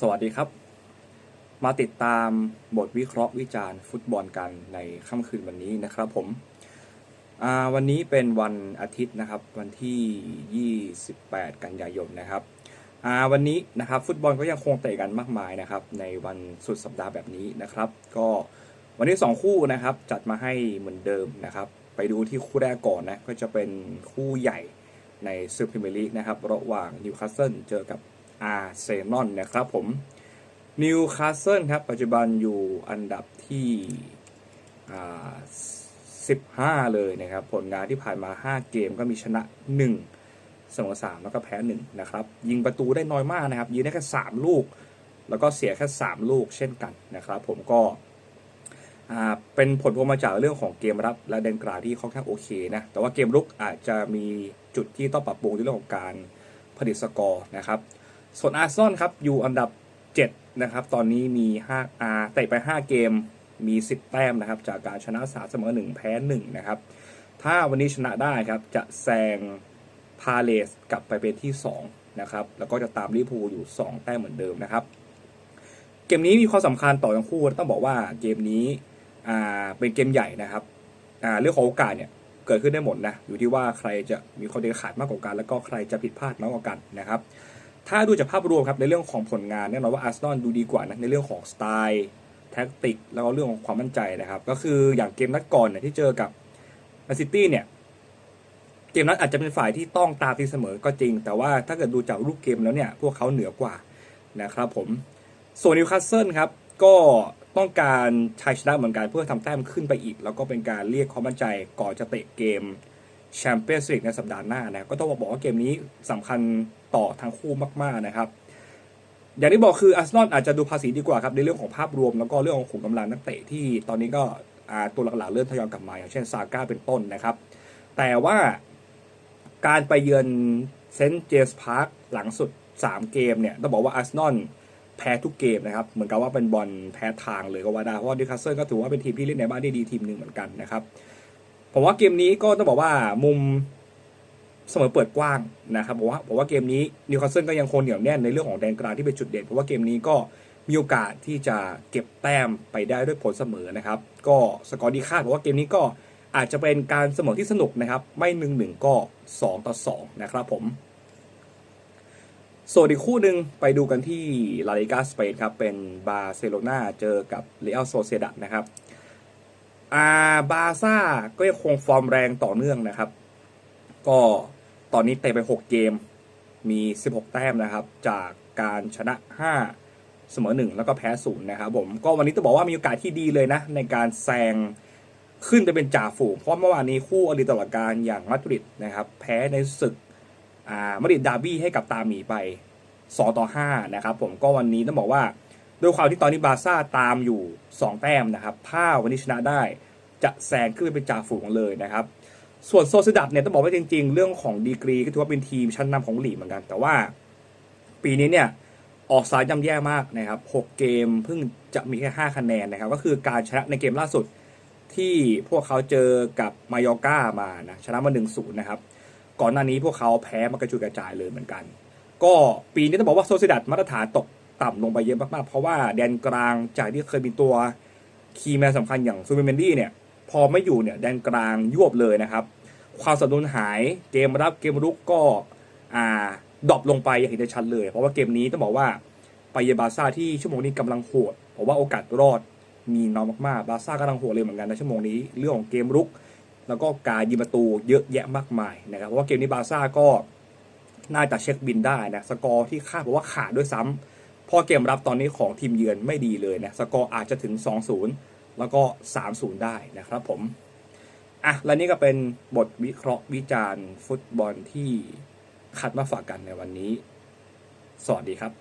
สวัสดีครับ มาติดตามบทวิเคราะห์วิจารณ์ฟุตบอลกันในค่ำคืนวันนี้นะครับผมวันนี้เป็นวันอาทิตย์นะครับวันที่ 28 กันยายนนะครับวันนี้นะครับฟุตบอลก็ยังคงเตะกันมากมายนะครับในวันสุดสัปดาห์แบบนี้นะครับ ก็วันนี้ 2 คู่นะครับจัดมาให้เหมือนเดิมนะครับ ไปดูที่คู่แรกก่อนนะก็จะเป็นคู่ใหญ่ในซูเปอร์พรีเมียร์ลีกนะครับระหว่างนิวคาสเซิลเจอกับ อาร์เซนอลนะครับผมนิวคาสเซิลครับ ปัจจุบันอยู่อันดับที่ 15 เลยนะครับ ผลงานที่ผ่านมา 5 เกมก็มีชนะ 1 เสมอ3 แล้วก็แพ้ 1 นะครับ ยิงประตูได้น้อยมากนะครับ ยิงได้แค่ 3 ลูก แล้วก็เสียแค่ 3 ลูกเช่นกันนะครับ ผมก็เป็นผลพวงมาจากเรื่องของเกมรับและแดนกลางที่ค่อนข้างโอเคนะ แต่ว่าเกมรุกอาจจะมีจุดที่ต้องปรับปรุงในเรื่องของการผลิตสกอร์นะครับ ส่วนอาร์เซนอลครับอยู่อันดับ 7 นะครับ ตอนนี้มี5อาเตะไป 5 เกมมี 10 แต้มนะครับ จากการชนะ3เสมอ1 แพ้ 1 นะครับ ถ้าวันนี้ชนะได้ครับ จะแซงพาเลสกลับไปเป็นที่ 2 นะครับ แล้วก็จะตามลิเวอร์พูลอยู่ 2 แต้มเหมือนเดิมนะครับ เกมนี้มีความสำคัญต่อทั้งคู่ ต้องบอกว่าเกมนี้เป็นเกมใหญ่นะครับเรื่องของโอกาสเนี่ยเกิดขึ้นได้หมดนะ อยู่ที่ว่าใครจะมีความเด็ดขาดมากกว่ากัน แล้วก็ใครจะผิดพลาดน้อยกว่ากันนะครับ ถ้าดูจากภาพรวมครับในเรื่องของผลงานแน่นอนว่าอาร์เซนอลดูดีกว่านะในเรื่องของสไตล์แท็กติกแล้วก็เรื่องของความมั่นใจนะครับ ก็คืออย่างเกมนัดก่อนเนี่ยที่เจอกับแมนซิตี้เนี่ยเกมนั้นอาจจะเป็นฝ่ายที่ต้องตามตีเสมอก็จริง แต่ว่าถ้าเกิดดูจากรูปเกมแล้วเนี่ยพวกเขาเหนือกว่านะครับผมส่วนนิวคาสเซิลครับก็ต้องการชัยชนะเหมือนกันเพื่อทำแต้มขึ้นไปอีก แล้วก็เป็นการเรียกความมั่นใจก่อนจะเตะเกมแชมเปี้ยนส์ลีกในสัปดาห์หน้านะก็ต้องบอกว่าเกมนี้สำคัญ ต่อทั้งคู่มากๆนะครับ อย่างที่บอกคืออาร์เซนอลอาจจะดูภาษีดีกว่าครับในเรื่องของภาพรวมแล้วก็เรื่องของขุมกำลังนักเตะที่ตอนนี้ก็ตัวหลักๆเริ่มทยอยกลับมาอย่างเช่นซาก้าเป็นต้นนะครับ แต่ว่าการไปเยือนเซนต์เจมส์พาร์คหลังสุด 3 เกมเนี่ยต้องบอกว่าอาร์เซนอลแพ้ทุกเกมนะครับ เหมือนกับว่าเป็นบอลแพ้ทางเลยก็ว่าได้เพราะว่าดิคาสเซิลก็ถือว่าเป็นทีมที่เล่นในบ้านได้ดีทีมหนึ่งเหมือนกันนะครับผมว่าเกมนี้ก็ต้องบอกว่ามุม เสมอเปิดกว้างนะครับผมว่าผมว่าเกมนี้นิวคาสเซิลก็ยังคงเหนียวแน่นในเรื่องของแดนกลางที่เป็นจุดเด่นเพราะว่าเกมนี้ก็มีโอกาสที่จะเก็บแต้มไปได้ด้วยผลเสมอนะครับ ก็สกอร์ดีคาดผมว่าเกมนี้ก็อาจจะเป็นการเสมอที่สนุกนะครับ ไม่หนึ่งหนึ่งก็สองต่อสองนะครับผมส่วนอีกคู่หนึ่งไปดูกันที่ลาลิกาสเปนครับ เป็นบาร์เซโลนาเจอกับเรอัลโซเซดัดนะครับอาบาซ่าก็ยังคงฟอร์มแรงต่อเนื่องนะครับ ก็ ตอนนี้เตะไป 6 เกมมี 16 แต้มนะครับ จากการชนะ 5 เสมอ 1 แล้วก็แพ้ศูนย์นะครับผมก็วันนี้ต้องบอกว่ามีโอกาสที่ดีเลยนะ ในการแซงขึ้นไปเป็นจ่าฝูงเพราะเมื่อวานนี้คู่อริตลอดการอย่างมาดริดนะครับ แพ้ในศึกอ่ามาดริดดาร์บี้ให้กับตาหมีไป 2 ต่อ 5 นะครับ ผมก็วันนี้ต้องบอกว่าด้วยความที่ตอนนี้บาซ่าตามอยู่ 2 แต้มนะครับถ้าวันนี้ชนะได้จะแซงขึ้นไปเป็นจ่าฝูงเลยนะครับ ส่วนโซซิดัดเนี่ยต้องบอกว่าจริง ๆ เรื่องของดีกรีก็ถือว่าเป็นทีมชั้นนำของลีกเหมือนกัน แต่ว่าปีนี้เนี่ยออกสายย่ำแย่มากนะครับ 6 เกมเพิ่งจะมีแค่ 5 คะแนนนะครับ ก็คือการชนะในเกมล่าสุดที่พวกเขาเจอกับมายอร์ก้ามานะชนะมา1-0นะครับ ก่อนหน้านี้พวกเขาแพ้มากระจุยกระจายเลยเหมือนกัน ก็ปีนี้ต้องบอกว่าโซซิดัดมาตรฐานตกต่ำลงไปเยอะมากๆ เพราะว่าแดนกลางจากที่เคยมีตัวคีย์แมนสำคัญอย่างซูเปอร์เมนดี้เนี่ย พอไม่อยู่เนี่ยแดนกลางยวบเลยนะครับ ความสมดุลหายเกมรับเกมรุกก็อ่าดรอปลงไปอย่างเห็นได้ชัดเลย เพราะว่าเกมนี้ต้องบอกว่าไปเยบาซ่าที่ชั่วโมงนี้กำลังโหดผมว่าโอกาสรอดมีน้อยมากๆ บาซ่ากำลังโหดเลยเหมือนกันในชั่วโมงนี้เรื่องของเกมรุก แล้วก็การยิงประตูเยอะแยะมากมายนะครับเพราะว่าเกมนี้บาซ่าก็น่าจะเช็คบินได้นะสกอร์ที่คาดบอกว่าขาดด้วยซ้ำเพอเกมรับตอนนี้ของทีมเยือนไม่ดีเลยนะสกอร์อาจจะถึง 2-0 แล้วก็ 3-0 ได้นะครับผมอะและนี่ก็เป็นบทวิเคราะห์วิจารณ์ ฟุตบอลที่คัดมาฝากกันในวันนี้ สวัสดีครับ